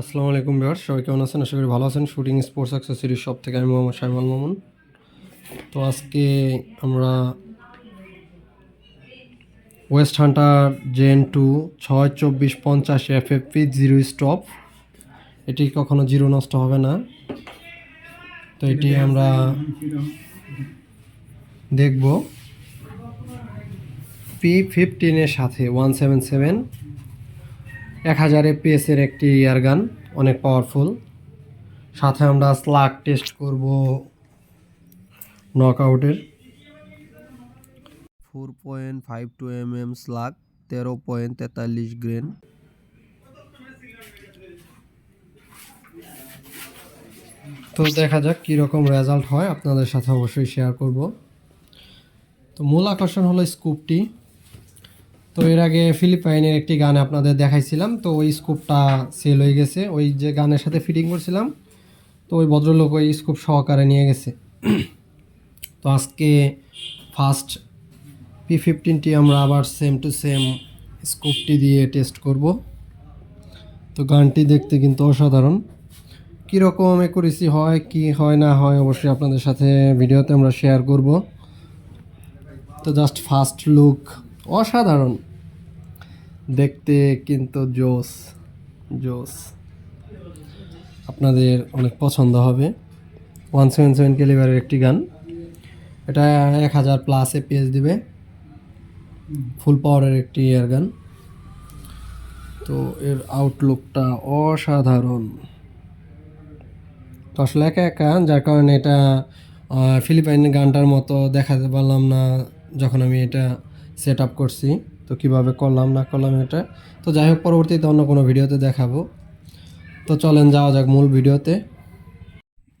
আসসালামু আলাইকুম বিহার সবাই কেমন আছেন? আশা করি ভালো আছেন। শুটিং স্পোর্টস অ্যাক্সেসরিজ শপ থেকে আমি মোহাম্মদ শাইমাল মামুন। তো আজকে আমরা ওয়েস্ট হান্টার জেন টু ছয়, চব্বিশ, পঞ্চাশ F F P zero stop এটি কখনো জিরো নষ্ট হবে না। তো এটি আমরা দেখব। পি ফিফটিনের সাথে ওয়ান সেভেন সেভেন এক হাজার এপিএসের একটি ইয়ার গান অনেক পাওয়ারফুল সাথে আমরা স্লাগ টেস্ট করব নক আউটের four point five two M M slug তেরো পয়েন্ট তেতাল্লিশ গ্রেন তো দেখা যাক কীরকম রেজাল্ট হয় আপনাদের সাথে অবশ্যই শেয়ার করব। তো মূল আকর্ষণ হলো স্কুপটি তো এর আগে ফিলিপাইনের একটি গানে আপনাদের দেখাইছিলাম, তো ওই স্কুপটা সেল হয়ে গেছে। ওই যে গানের সাথে ফিটিং করছিলাম, তো ওই ভদ্রলোক ওই স্কুপ সহকারে নিয়ে গেছে। তো আজকে ফার্স্ট পি ফিফটিনটি আমরা আবার সেম টু সেম স্কুপটি দিয়ে টেস্ট করব। তো গানটি দেখতে কিন্তু অসাধারণ। কীরকম একুরেসি হয়, কি হয়, না হয় অবশ্যই আপনাদের সাথে ভিডিওতে আমরা শেয়ার করব। তো জাস্ট ফার্স্ট লুক অসাধারণ। দেখতে কিন্তু জোস জোস। আপনাদের অনেক পছন্দ হবে। ওয়ান সেভেন সেভেন ক্যালিবারের একটি গান। এটা এক হাজার প্লাস এপিএস দিবে। ফুল পাওয়ারের একটি এয়ার গান। তো এর আউটলুকটা অসাধারণ। তো আসলে একা একা, যার কারণে এটা ফিলিপাইনের গানটার মতো দেখাতে পারলাম না, যখন আমি এটা সেট আপ করছি। তো কীভাবে করলাম না করলাম এটা। তো যাই হোক পরবর্তীতে অন্য কোনো ভিডিওতে দেখাবো। তো চলেন যাওয়া যাক মূল ভিডিওতে।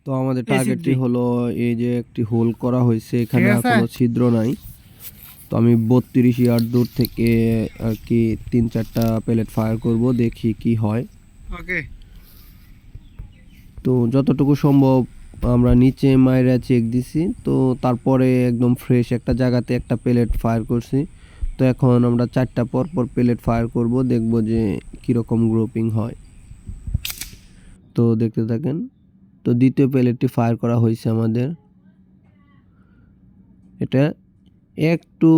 তো আমাদের টার্গেটটি হলো এই যে একটি হোল করা হয়েছে এখানে আর কোনো ছিদ্র নাই। তো আমি বত্রিশ ইয়ার্ড দূর থেকে আর কি তিন চারটা প্লেট ফায়ার করব দেখি কি হয়। ওকে তো যতটুকু সম্ভব আমরা নিচে মায়েরা চেক দিছি, তো তারপরে একদম ফ্রেশ একটা জায়গাতে একটা প্লেট ফায়ার করছি। তো এখন আমরা চারটা পর পর প্লেট ফায়ার করব, দেখব যে কীরকম গ্রুপিং হয়। তো দেখতে থাকেন, তো দ্বিতীয় প্লেটটি ফায়ার করা হয়েছে আমাদের। এটা একটু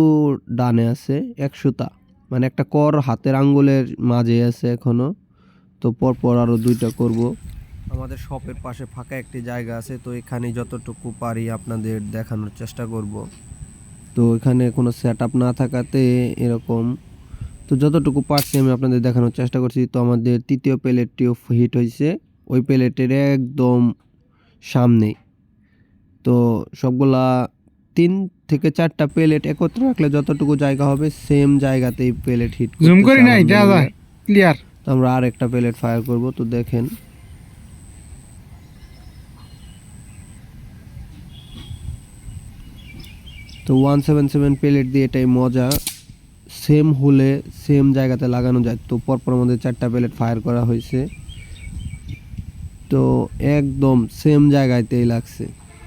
ডানে আছে, এক সুতা। মানে একটা কর হাতের আঙ্গুলের মাঝে আছে এখনও। তো পরপর আরও দুইটা করব। আমাদের শপের পাশে ফাঁকা একটি জায়গা আছে তো এখানে যতটুকু পারি আপনাদের দেখানোর চেষ্টা করব। তো এখানে কোনো সেট আপ না থাকাতে এরকম। তো যতটুকু পারছি আমি আপনাদের দেখানোর চেষ্টা করছি। তো আমাদের তৃতীয় প্লেটটিও হিট হয়েছে। ওই প্লেটের একদম সামনে তো সবগুলা তিন থেকে চারটা প্লেট একত্রে রাখলে যতটুকু জায়গা হবে সেম জায়গাতেই প্লেট হিট জুম করি যা ক্লিয়ার তো আমরা আর একটা প্লেট ফায়ার করব তো দেখেন। তো ওয়ান সেভেন সেভেন প্লেট দিয়ে এটাই মজা। সেম হলে সেম জায়গাতে লাগানো যায়। তো পরপর আমাদের চারটা প্লেট ফায়ার করা হয়েছে। তো একদম সেম জায়গাতেই লাগছে।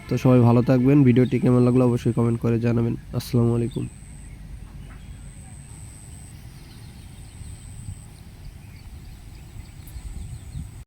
তো সবাই ভালো থাকবেন। ভিডিওটি কেমন লাগল অবশ্যই কমেন্ট করে জানাবেন। আসসালামু আলাইকুম।